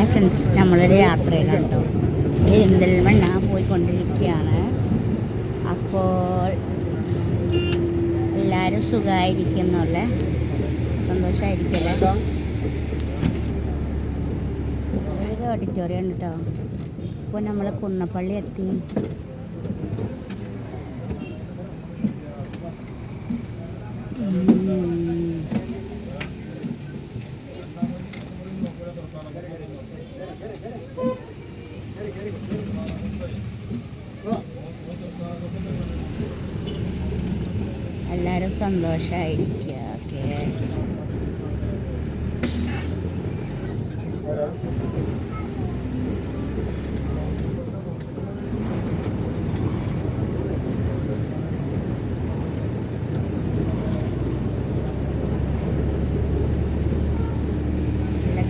Hi friends നമ്മളൊരു യാത്രയിലാണ് കേട്ടോ പെരിന്തൽമണ്ണ പോയിക്കൊണ്ടിരിക്കുകയാണ് അപ്പോൾ എല്ലാവരും സുഖമായിരിക്കുന്നുള്ള സന്തോഷമായിരിക്കല്ലേ ഒരു ഓഡിറ്റോറിയം ഉണ്ട് കേട്ടോ ഇപ്പോൾ നമ്മൾ കുന്നപ്പള്ളി എത്തി. എല്ലാവരും സന്തോഷമായിരിക്കുക ഓക്കെ.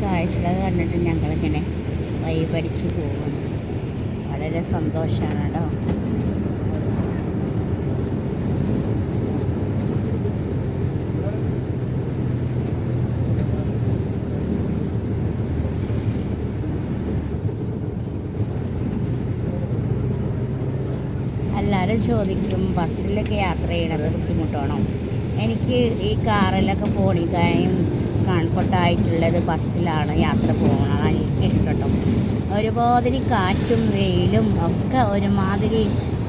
കാഴ്ചകൾ കണ്ടിട്ട് ഞങ്ങളിങ്ങനെ വൈപടിച്ച് പോകുന്നു. വളരെ സന്തോഷമാണ് കേട്ടോ. എല്ലാവരും ചോദിക്കും ബസ്സിലൊക്കെ യാത്ര ചെയ്യണത് ബുദ്ധിമുട്ടാണോ? എനിക്ക് ഈ കാറിലൊക്കെ പോണിക്കായും കംഫർട്ടായിട്ടുള്ളത് ബസ്സിലാണ് യാത്ര പോകണം ഇഷ്ടം ഒരുമാതിരി കാറ്റും വെയിലും ഒക്കെ ഒരുമാതിരി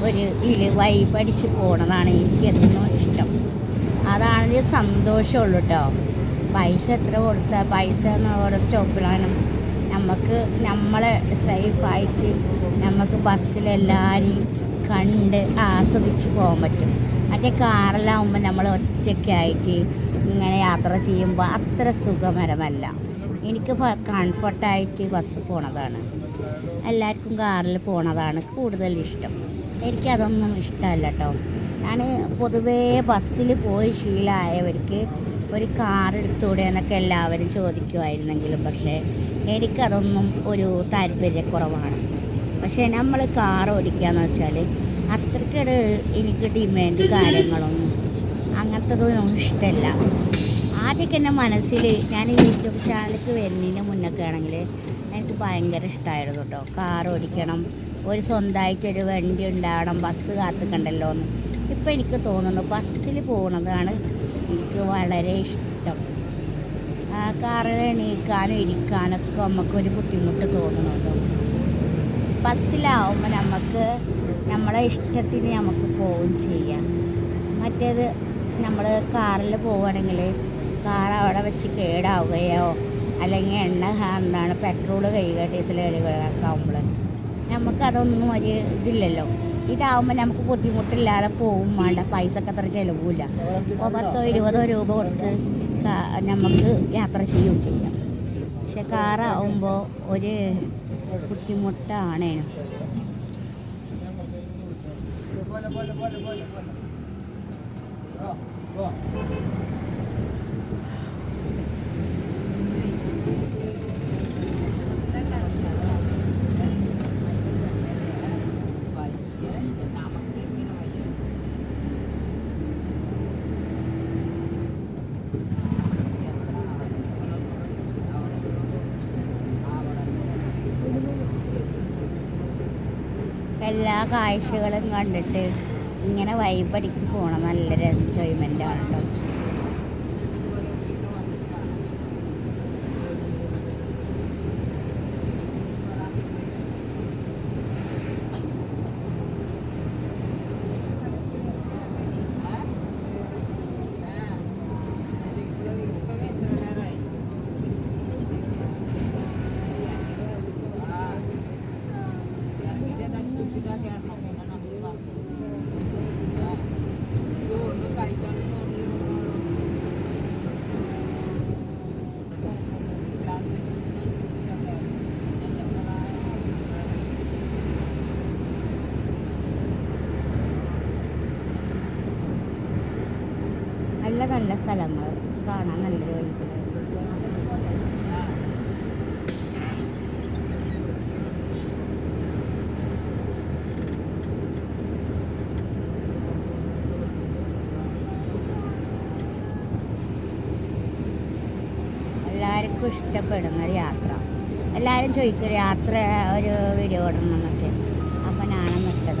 ഒരു ഇതിൽ വൈബടിച്ച് പോണതാണ് എനിക്ക് എന്നും ഇഷ്ടം. അതാണ് സന്തോഷമുള്ളൂ കേട്ടോ പൈസ എത്ര കൊടുത്താൽ പൈസ എന്ന് ഓരോ സ്റ്റോപ്പിലാണ് നമുക്ക് നമ്മളെ സേഫായിട്ട് നമുക്ക് ബസ്സിലെല്ലാവരെയും കണ്ട് ആസ്വദിച്ച് പോകാൻ പറ്റും. മറ്റേ കാറിലാവുമ്പോൾ നമ്മൾ ഒറ്റയ്ക്കായിട്ട് ഇങ്ങനെ യാത്ര ചെയ്യുമ്പോൾ അത്ര സുഖകരമല്ല. എനിക്ക് കംഫർട്ടായിട്ട് ബസ് പോണതാണ്. എല്ലാവർക്കും കാറിൽ പോണതാണ് കൂടുതൽ ഇഷ്ടം. എനിക്കതൊന്നും ഇഷ്ടമല്ല കേട്ടോ ഞാൻ പൊതുവേ ബസ്സിൽ പോയി ശീലമായവർക്ക് ഒരു കാർ എടുത്തൂടെ എന്നൊക്കെ എല്ലാവരും ചോദിക്കുമായിരുന്നെങ്കിലും പക്ഷേ എനിക്കതൊന്നും ഒരു താല്പര്യക്കുറവാണ്. പക്ഷേ നമ്മൾ കാർ ഓടിക്കുകയെന്ന് വെച്ചാൽ അത്രയ്ക്കട് എനിക്ക് ഡിമാൻഡ് കാര്യങ്ങളൊന്നും അങ്ങനത്തതൊന്നും ഇഷ്ടമല്ല ആദ്യമൊക്കെ എന്റെ മനസ്സിൽ ഞാൻ യൂട്യൂബ് ചാനലിലേക്ക് വരുന്നതിന് മുന്നൊക്കെ ആണെങ്കിൽ എനിക്ക് ഭയങ്കര ഇഷ്ടമായിരുന്നു കേട്ടോ. കാർ ഓടിക്കണം ഒരു സ്വന്തമായിട്ടൊരു വണ്ടി ഉണ്ടാവണം ബസ് കാത്തുക്കണ്ടല്ലോ എന്ന്. ഇപ്പം എനിക്ക് തോന്നുന്നു ബസ്സിൽ പോകുന്നതാണ് എനിക്ക് വളരെ ഇഷ്ടം. കാറിൽ എണീക്കാനും ഇരിക്കാനൊക്കെ നമുക്കൊരു ബുദ്ധിമുട്ട് തോന്നുന്നുണ്ടോ ബസ്സിലാവുമ്പോൾ നമുക്ക് നമ്മളെ ഇഷ്ടത്തിന് നമുക്ക് പോവുകയും ചെയ്യാം. മറ്റേത് നമ്മൾ കാറിൽ പോവുകയാണെങ്കിൽ കാർ അവിടെ വെച്ച് കേടാവുകയോ അല്ലെങ്കിൽ എണ്ണ എന്താണ് പെട്രോൾ കഴിയുക ഡീസൽ കഴിയുക നമുക്കതൊന്നും ഒരു ഇതില്ലല്ലോ. ഇതാവുമ്പോൾ നമുക്ക് ബുദ്ധിമുട്ടില്ലാതെ പോവും വേണ്ട പൈസ ഒക്കെ അത്ര ചിലവില്ല. പത്തോ ഇരുപതോ രൂപ കൊടുത്ത് നമുക്ക് യാത്ര ചെയ്യുകയും ചെയ്യാം. പക്ഷെ കാറാവുമ്പോൾ ഒരു കുട്ടിമുട്ട ബുദ്ധിമുട്ടാണേനും എല്ലാ കാഴ്ചകളും കണ്ടിട്ട് ഇങ്ങനെ വൈബടിക്ക് പോകണം എൻജോയ്മെന്റ് ആണ് കേട്ടോ നല്ല നല്ല സ്ഥലങ്ങൾ കാണാൻ നല്ല എല്ലാവർക്കും ഇഷ്ടപ്പെടുന്ന ഒരു യാത്ര. എല്ലാവരും ചോദിക്കും യാത്ര ഒരു വീഡിയോ ഇടണം എന്നൊക്കെ. അപ്പം ഞാനെന്നിട്ട്